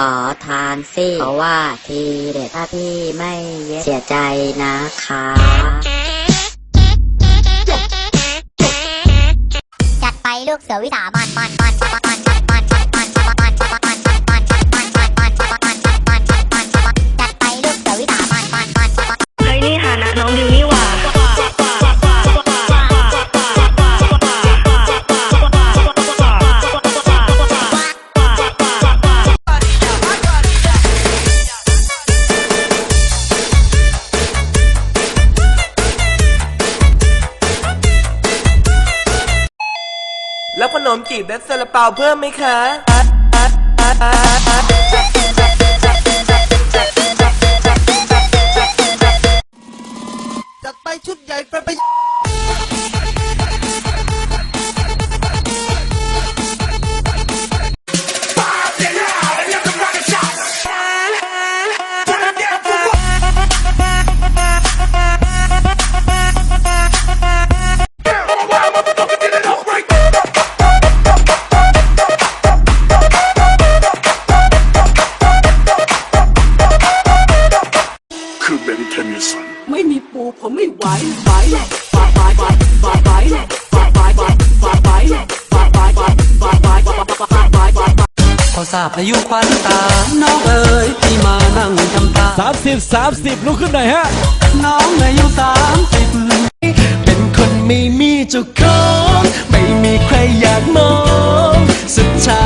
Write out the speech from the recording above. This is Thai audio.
ขอทานสิเพราะว่าทีเด็ดถ้าพี่ไม่เย็ดเสียใจนะคะจัดไปลูกเสือวิสามันมันมันมันมันมันมัน แล้วขนมจีบและซาลาเปาเพิ่มไหมคะจัดไปชุดใหญ่ไปไป คือเบนเทนนิสันไม่มีปูผมไม่ไหวไหวไหวไหวไหวไหวไหวไหวไหวไหวไหวไหวไหวไหวไหวไหวพอทราบอายุควันตา น้องเอ๋ยที่มานั่งทำตาสามสิบสามสิบลุกขึ้นหน่อยฮะ น้องอายุสามสิบเป็นคนไม่มีเจ้าของ ไม่มีใครอยากมอง สุดชาหน้ามันฟ้